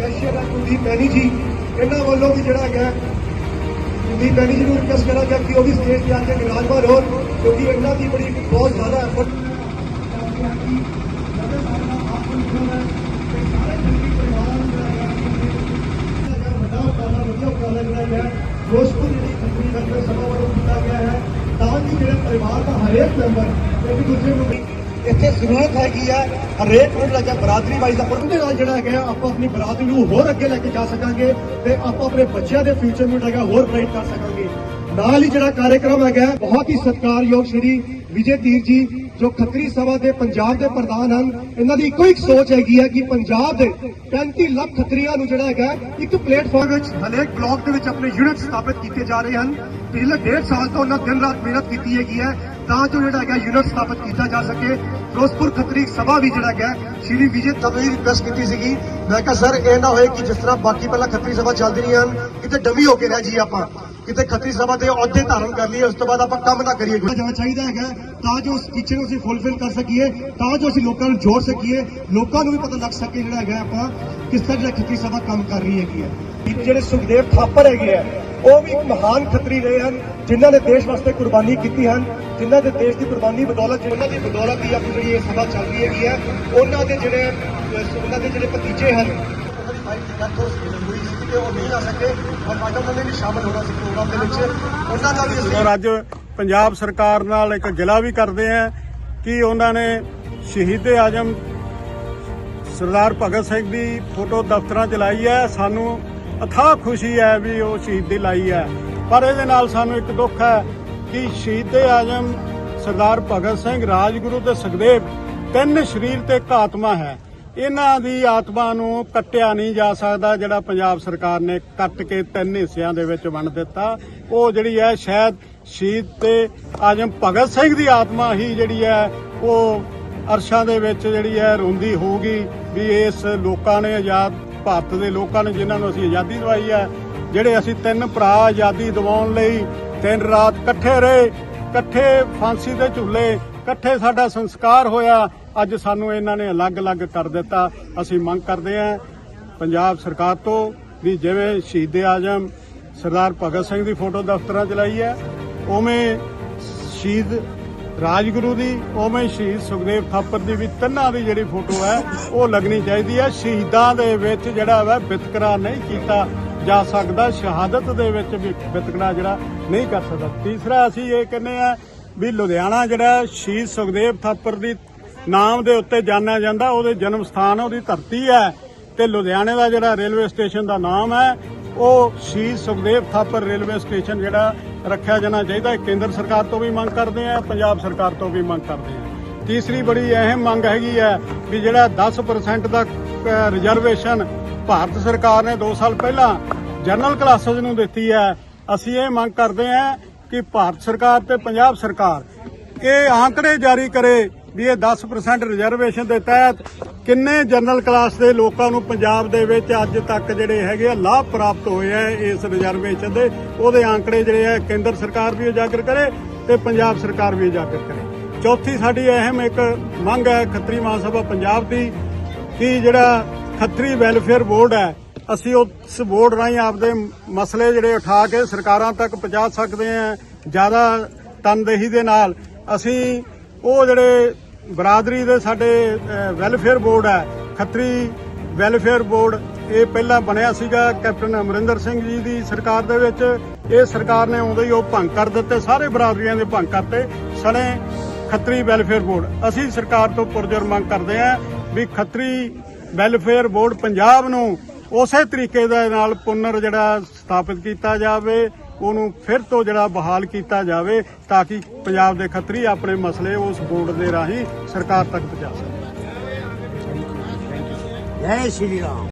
Cashier ਹੈ ਕੁਲਦੀਪ ਬੈਣੀ ਜੀ ਇਹਨਾਂ ਵੱਲੋਂ ਵੀ ਜਿਹੜਾ ਹੈਗਾ ਕੁਲਦੀਪ ਬੈਣੀ ਜੀ ਨੂੰ ਰਿਕਵੈਸਟ ਕਰਾਂ ਗਿਆ ਕਿ ਉਹ ਵੀ ਸਟੇਜ ਤੇ ਆ ਕੇ ਵਿਰਾਜਮਾਨ ਹੋਣ, ਕਿਉਂਕਿ ਇਹਨਾਂ ਦੀ ਬੜੀ ਬਹੁਤ ਜ਼ਿਆਦਾ ਐਫਰਟ ਦੋਸਤੋ ਜਿਹੜੀ ਕੰਪਨੀ ਵਰਕਰ ਸਭਾ ਵੱਲੋਂ ਕੀਤਾ ਗਿਆ ਹੈ, ਤਾਂ ਕਿ ਜਿਹੜੇ ਪਰਿਵਾਰ ਦਾ ਹਰੇਕ ਮੈਂਬਰ ਇੱਕ ਦੂਜੇ ਨੂੰ ਇੱਥੇ ਜ਼ਰੂਰਤ ਹੈਗੀ ਹੈ ਹਰੇਕ ਨੂੰ ਲੱਗਾ ਬਰਾਦਰੀ ਵਾਈਜ਼ ਦਾ ਉਹਦੇ ਨਾਲ ਜਿਹੜਾ ਹੈਗਾ ਆਪਾਂ ਆਪਣੀ ਬਰਾਦਰੀ ਨੂੰ ਹੋਰ ਅੱਗੇ ਲੈ ਕੇ ਜਾ ਸਕਾਂਗੇ ਤੇ ਆਪਾਂ ਆਪਣੇ ਬੱਚਿਆਂ ਦੇ ਫਿਊਚਰ ਨੂੰ ਜਿਹੜਾ ਹੋਰ ਬ੍ਰਾਈਟ ਕਰ ਸਕਾਂਗੇ। ਨਾਲ ਹੀ ਜਿਹੜਾ ਕਾਰਜਕ੍ਰਮ ਹੈਗਾ, ਬਹੁਤ ਹੀ ਸਤਿਕਾਰਯੋਗ ਸ਼੍ਰੀ ਵਿਜੇ ਧੀਰ ਜੀ, ਜੋ ਖੱਤਰੀ ਸਭਾ ਦੇ ਪੰਜਾਬ ਦੇ ਪ੍ਰਧਾਨ ਹਨ, ਇਹਨਾਂ ਦੀ ਇੱਕੋ ਇੱਕ ਸੋਚ ਹੈਗੀ ਹੈ ਕਿ ਪੰਜਾਬ ਦੇ 35 ਲੱਖ ਖੱਤਰੀਆਂ ਨੂੰ ਜਿਹੜਾ ਹੈਗਾ, ਇੱਕ ਪਲੇਟਫਾਰਮ ਵਿੱਚ ਹਰੇਕ ਬਲਾਕ ਦੇ ਵਿੱਚ ਆਪਣੇ ਯੂਨਿਟ ਸਥਾਪਿਤ ਕੀਤੇ ਜਾ ਰਹੇ ਹਨ। ਪਿਛਲੇ ਡੇਢ ਸਾਲ ਤੋਂ ਉਹਨਾਂ ਦਿਨ ਰਾਤ ਮਿਹਨਤ ਕੀਤੀ ਹੈਗੀ ਹੈ, ਤਾਂ ਜੋ ਜਿਹੜਾ ਹੈਗਾ ਯੂਨਿਟ ਸਥਾਪਿਤ ਕੀਤਾ ਜਾ ਸਕੇ। ਫਿਰੋਜ਼ਪੁਰ ਖੱਤਰੀ ਸਭਾ ਵੀ ਜਿਹੜਾ ਹੈਗਾ, ਸ਼੍ਰੀ ਵਿਜੇ ਤਵੇ ਰਿਕਵੈਸਟ ਕੀਤੀ ਸੀਗੀ। ਮੈਂ ਕਿਹਾ, ਸਰ, ਇਹ ਨਾ ਹੋਏ ਕਿ ਜਿਸ ਤਰ੍ਹਾਂ ਬਾਕੀ ਪਹਿਲਾਂ ਖੱਤਰੀ ਸਭਾ ਚੱਲਦੀ ਰਹੀਆਂ ਹਨ, ਕਿਤੇ ਡਮੀ ਹੋ ਕੇ ਰਹਿ ਜੀ ਆਪਾਂ। ਕਿਤੇ ਖੱਤਰੀ ਸਭਾ ਦੇ ਅਹੁਦੇ ਧਾਰਨ ਕਰ ਲਈਏ ਉਸ ਤੋਂ ਬਾਅਦ ਆਪਾਂ ਕੰਮ ਨਾ ਕਰੀਏ। ਜਾਣਾ ਚਾਹੀਦਾ ਹੈਗਾ ਤਾਂ ਜੋ ਉਸ ਟੀਚੇ ਨੂੰ ਅਸੀਂ ਫੁੱਲਫਿਲ ਕਰ ਸਕੀਏ ਤਾਂ ਜੋ ਅਸੀਂ ਲੋਕਾਂ ਨੂੰ ਜੋੜ ਸਕੀਏ ਲੋਕਾਂ ਨੂੰ ਵੀ ਪਤਾ ਲੱਗ ਸਕੇ ਜਿਹੜਾ ਹੈਗਾ ਆਪਾਂ ਕਿਸ ਤਰ੍ਹਾਂ ਜਿਹੜਾ ਖੱਤਰੀ ਸਭਾ ਕੰਮ ਕਰ ਰਹੀ ਹੈਗੀ ਹੈ। ਜਿਹੜੇ ਸੁਖਦੇਵ ਥਾਪਰ ਹੈਗੇ ਆ ਉਹ ਵੀ ਇੱਕ ਮਹਾਨ ਖੱਤਰੀ ਰਹੇ ਹਨ ਜਿਨ੍ਹਾਂ ਨੇ ਦੇਸ਼ ਵਾਸਤੇ ਕੁਰਬਾਨੀ ਕੀਤੀ ਹਨ ਜਿਨ੍ਹਾਂ ਦੇ ਦੇਸ਼ ਦੀ ਕੁਰਬਾਨੀ ਬਦੌਲਤ ਉਹਨਾਂ ਦੀ ਬਦੌਲਤ ਹੀ ਆਪਣੀ ਜਿਹੜੀ ਇਹ ਸਭਾ ਚੱਲ ਰਹੀ ਹੈਗੀ ਹੈ ਉਹਨਾਂ ਦੇ ਜਿਹੜੇ ਉਹਨਾਂ ਦੇ ਜਿਹੜੇ ਭਤੀਜੇ ਹਨ ਉਹਨਾਂ ਦੀ ਫਾਈਟ ਡੈਥ ਹੋਈ ਸੀ ਤੇ ਉਹ ਨਹੀਂ ਆ ਸਕੇ ਔਰ ਮੈਡਮ ਉਹਨਾਂ ਨੇ ਵੀ ਸ਼ਾਮਲ ਹੋਣਾ ਸੀ ਪ੍ਰੋਗਰਾਮ ਦੇ ਵਿੱਚ। ਉਹਨਾਂ ਦਾ ਵੀ ਅਸੀਂ ਔਰ ਅੱਜ ਪੰਜਾਬ ਸਰਕਾਰ ਨਾਲ ਇੱਕ ਗਿਲਾ ਵੀ ਕਰਦੇ ਆ ਕਿ ਉਹਨਾਂ ਨੇ ਸ਼ਹੀਦ ਆਜਮ ਸਰਦਾਰ ਭਗਤ ਸਿੰਘ ਦੀ ਫੋਟੋ ਦਫ਼ਤਰਾਂ 'ਚ ਲਾਈ ਹੈ। ਸਾਨੂੰ ਅਥਾਹ ਖੁਸ਼ੀ ਹੈ ਵੀ ਉਹ ਸ਼ਹੀਦੀ ਲਾਈ ਹੈ। ਪਰ ਇਹਦੇ ਨਾਲ ਸਾਨੂੰ ਇੱਕ ਦੁੱਖ ਹੈ ਕਿ ਸ਼ਹੀਦ ਆਜਮ ਸਰਦਾਰ ਭਗਤ ਸਿੰਘ ਰਾਜਗੁਰੂ ਤੇ ਸੁਖਦੇਵ ਤਿੰਨ ਸਰੀਰ ਤੇ ਘਾਤਮਾ ਹੈ। ਇਹਨਾਂ ਦੀ ਆਤਮਾ ਨੂੰ ਕੱਟਿਆ ਨਹੀਂ ਜਾ ਸਕਦਾ, ਜਿਹੜਾ ਪੰਜਾਬ ਸਰਕਾਰ ਨੇ ਕੱਟ ਕੇ ਤਿੰਨ ਹਿੱਸਿਆਂ ਦੇ ਵਿੱਚ ਵੰਡ ਦਿੱਤਾ। ਉਹ ਜਿਹੜੀ ਹੈ ਸ਼ਾਇਦ ਸ਼ਹੀਦ ਤੇ ਆਜਮ ਭਗਤ ਸਿੰਘ ਦੀ ਆਤਮਾ ਹੀ ਜਿਹੜੀ ਹੈ, ਉਹ ਅਰਸ਼ਾਂ ਦੇ ਵਿੱਚ ਜਿਹੜੀ ਹੈ ਰੋਂਦੀ ਹੋਊਗੀ ਵੀ ਇਸ ਲੋਕਾਂ ਨੇ ਆਜ਼ਾਦ ਭਾਰਤ ਦੇ ਲੋਕਾਂ ਨੇ ਜਿਨ੍ਹਾਂ ਨੂੰ ਅਸੀਂ ਆਜ਼ਾਦੀ ਦਵਾਈ ਹੈ, ਜਿਹੜੇ ਅਸੀਂ ਤਿੰਨ ਭਰਾ ਆਜ਼ਾਦੀ ਦਿਵਾਉਣ ਲਈ ਤਿੰਨ ਰਾਤ ਇਕੱਠੇ ਰਹੇ, ਇਕੱਠੇ ਫਾਂਸੀ ਦੇ ਝੂਲੇ ਇਕੱਠੇ ਸਾਡਾ ਸੰਸਕਾਰ ਹੋਇਆ, ਅੱਜ ਸਾਨੂੰ ਇਹਨਾਂ ਨੇ ਅਲੱਗ-ਅਲੱਗ ਕਰ ਦਿੱਤਾ। ਅਸੀਂ ਮੰਗ ਕਰਦੇ ਹਾਂ ਪੰਜਾਬ ਸਰਕਾਰ ਤੋਂ ਵੀ ਜਿਵੇਂ ਸ਼ਹੀਦ ਆਜਮ ਸਰਦਾਰ ਭਗਤ ਸਿੰਘ ਦੀ ਫੋਟੋ ਦਫ਼ਤਰਾਂ 'ਚ ਲਾਈ ਹੈ, ਉਵੇਂ ਸ਼ਹੀਦ ਰਾਜਗੁਰੂ ਦੀ, ਉਵੇਂ ਸ਼ਹੀਦ ਸੁਖਦੇਵ ਥਾਪਰ ਦੀ ਵੀ ਤਿੰਨਾਂ ਦੀ ਜਿਹੜੀ ਫੋਟੋ ਹੈ, ਉਹ ਲੱਗਣੀ ਚਾਹੀਦੀ ਹੈ। ਸ਼ਹੀਦਾਂ ਦੇ ਵਿੱਚ ਜਿਹੜਾ ਵਾ ਵਿਤਕਰਾ ਨਹੀਂ ਕੀਤਾ ਜਾ ਸਕਦਾ, ਸ਼ਹਾਦਤ ਦੇ ਵਿੱਚ ਵੀ ਵਿਤਕਰਾ ਜਿਹੜਾ ਨਹੀਂ ਕਰ ਸਕਦਾ। ਤੀਸਰਾ ਅਸੀਂ ਇਹ ਕਹਿੰਦੇ ਆ ਵੀ ਲੁਧਿਆਣਾ ਜਿਹੜਾ ਸ਼ਹੀਦ ਸੁਖਦੇਵ ਥਾਪਰ ਦੀ ਨਾਮ ਦੇ ਉੱਤੇ ਜਾਣਿਆ ਜਾਂਦਾ, ਉਹਦੇ ਜਨਮ ਸਥਾਨ ਉਹਦੀ ਧਰਤੀ ਹੈ ਤੇ ਲੁਧਿਆਣੇ ਦਾ ਜਿਹੜਾ ਰੇਲਵੇ ਸਟੇਸ਼ਨ ਦਾ ਨਾਮ ਹੈ ਉਹ ਸ਼ਹੀਦ ਸੁਖਦੇਵ ਥਾਪਰ ਰੇਲਵੇ ਸਟੇਸ਼ਨ ਜਿਹੜਾ ਰੱਖਿਆ ਜਾਣਾ ਚਾਹੀਦਾ। ਹੈ ਕੇਂਦਰ ਸਰਕਾਰ ਤੋਂ ਵੀ ਮੰਗ ਕਰਦੇ ਆ, ਪੰਜਾਬ ਸਰਕਾਰ ਤੋਂ ਵੀ ਮੰਗ ਕਰਦੇ ਆ। ਤੀਸਰੀ ਬੜੀ ਅਹਿਮ ਮੰਗ ਹੈਗੀ ਹੈ ਵੀ ਜਿਹੜਾ 10% ਦਾ ਰਿਜ਼ਰਵੇਸ਼ਨ ਭਾਰਤ ਸਰਕਾਰ ਨੇ 2 ਸਾਲ ਪਹਿਲਾਂ ਜਨਰਲ ਕਲਾਸਿਸ ਨੂੰ ਦਿੱਤੀ ਹੈ ਅਸੀਂ ਇਹ ਮੰਗ ਕਰਦੇ ਹਾਂ ਕਿ ਭਾਰਤ ਸਰਕਾਰ ਤੇ ਪੰਜਾਬ ਸਰਕਾਰ ਇਹ ਆંકੜੇ ਜਾਰੀ ਕਰੇ ਵੀ ਇਹ 10% ਰਿਜ਼ਰਵੇਸ਼ਨ ਦੇ ਤਹਿਤ ਕਿੰਨੇ ਜਨਰਲ ਕਲਾਸ ਦੇ ਲੋਕਾਂ ਨੂੰ ਪੰਜਾਬ ਦੇ ਵਿੱਚ ਅੱਜ ਤੱਕ ਜਿਹੜੇ ਹੈਗੇ ਆ ਲਾਭ ਪ੍ਰਾਪਤ ਹੋਏ ਆ ਇਸ ਰਿਜ਼ਰਵੇਸ਼ਨ ਦੇ। ਉਹਦੇ ਆંકੜੇ ਜਿਹੜੇ ਆ, ਕੇਂਦਰ ਸਰਕਾਰ ਵੀ ਉਜਾਗਰ ਕਰੇ ਤੇ ਪੰਜਾਬ ਸਰਕਾਰ ਵੀ ਉਜਾਗਰ ਕਰੇ। ਚੌਥੀ ਸਾਡੀ ਅਹਿਮ ਇੱਕ ਮੰਗ ਹੈ ਖੱਤਰੀ ਮਹਾਸਭਾ ਪੰਜਾਬ ਦੀ ਕਿ ਜਿਹੜਾ ਖੱਤਰੀ ਵੈਲਫੇਅਰ ਬੋਰਡ ਹੈ ਅਸੀਂ ਉਸ ਬੋਰਡ ਰਾਹੀਂ ਆਪਦੇ ਮਸਲੇ ਜਿਹੜੇ ਉਠਾ ਕੇ ਸਰਕਾਰਾਂ ਤੱਕ ਪਹੁੰਚਾ ਸਕਦੇ ਹਾਂ, ਜ਼ਿਆਦਾ ਤਨਦੇਹੀ ਦੇ ਨਾਲ। ਅਸੀਂ ਉਹ ਜਿਹੜੇ ਬਰਾਦਰੀ ਦੇ ਸਾਡੇ ਵੈਲਫੇਅਰ ਬੋਰਡ ਹੈ, ਖੱਤਰੀ ਵੈਲਫੇਅਰ ਬੋਰਡ ਇਹ ਪਹਿਲਾਂ ਬਣਿਆ ਸੀਗਾ। ਕੈਪਟਨ ਅਮਰਿੰਦਰ ਸਿੰਘ ਜੀ ਦੀ ਸਰਕਾਰ ਦੇ ਵਿੱਚ ਇਹ ਸਰਕਾਰ ਨੇ ਆਉਂਦੇ ਹੀ ਉਹ ਭੰਗ ਕਰ ਦਿੱਤੇ, ਸਾਰੇ ਬਰਾਦਰੀਆਂ ਦੇ ਭੰਗ ਕਰਤੇ, ਸਣੇ ਖੱਤਰੀ ਵੈਲਫੇਅਰ ਬੋਰਡ ਅਸੀਂ ਸਰਕਾਰ ਤੋਂ ਪੁਰਜੋਰ ਮੰਗ ਕਰਦੇ ਹਾਂ ਵੀ ਖੱਤਰੀ ਵੈਲਫੇਅਰ ਬੋਰਡ ਪੰਜਾਬ ਨੂੰ ਉਸੇ ਤਰੀਕੇ ਦੇ ਨਾਲ ਪੁਨਰ ਜਿਹੜਾ ਸਥਾਪਿਤ ਕੀਤਾ ਜਾਵੇ, ਉਹਨੂੰ ਫਿਰ ਤੋਂ ਜਿਹੜਾ ਬਹਾਲ ਕੀਤਾ ਜਾਵੇ ਤਾਂ ਕਿ ਪੰਜਾਬ ਦੇ ਖੱਤਰੀ ਆਪਣੇ ਮਸਲੇ ਉਸ ਬੋਰਡ ਦੇ ਰਾਹੀਂ ਸਰਕਾਰ ਤੱਕ ਪਹੁੰਚਾ ਸਕਣ। ਜੈ ਸ਼੍ਰੀ ਰਾਮ।